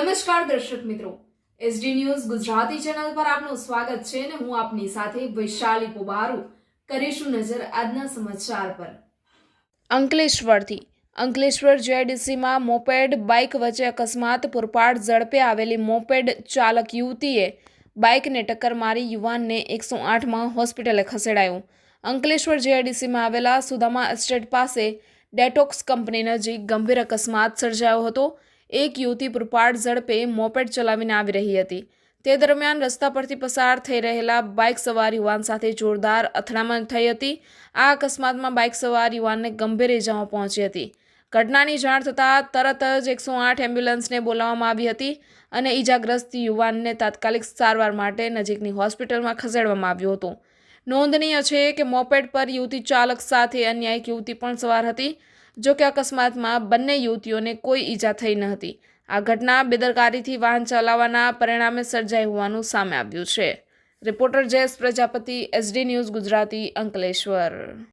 નમસ્કાર દર્શક મિત્રો. એસડી ન્યૂઝ ગુજરાતી ચેનલ પર આપનું સ્વાગત છે અને હું આપની સાથે વૈશાલી પોબારુ કરીશું નજર આજના સમાચાર પર. અંકલેશ્વરથી. અંકલેશ્વર જેડીસીમાં મોપેડ બાઇક વચ્ચે અકસ્માત પુરપાટ ઝડપે આવેલી મોપેડ ચાલક યુવતીએ બાઇકને ટક્કર મારી યુવાનને એકસો આઠમાં હોસ્પિટલે ખસેડાયો. અંકલેશ્વર જેઆઈડીસીમાં આવેલા સુદામા એસ્ટેટ પાસે ડેટોક્સ કંપની નજીક ગંભીર અકસ્માત સર્જાયો હતો. એક યુવતી પૂરપાટ ઝડપે મોપેડ ચલાવીને આવી રહી હતી. તે દરમિયાન રસ્તા પરથી પસાર થઈ રહેલા બાઇક સવાર યુવાન સાથે જોરદાર અથડામણ થઈ હતી. આ અકસ્માતમાં બાઇક સવાર યુવાનને ગંભીર ઇજાઓ પહોંચી હતી. ઘટનાની જાણ થતાં તરત જ એકસો આઠ એમ્બ્યુલન્સને બોલાવવામાં આવી હતી અને ઈજાગ્રસ્ત યુવાનને તાત્કાલિક સારવાર માટે નજીકની હોસ્પિટલમાં ખસેડવામાં આવ્યો હતો. નોંધનીય છે કે મોપેડ પર યુવતી ચાલક સાથે અન્ય એક યુવતી પણ સવાર હતી. જો કે અકસ્માતમાં બંને યુવતીઓને કોઈ ઈજા થઈ ન હતી. આ ઘટના બેદરકારીથી વાહન ચલાવવાના પરિણામે સર્જાઈ હોવાનું સામે આવ્યું છે. Reporter Jayesh Prajapati, SD news Gujarati Ankleshwar.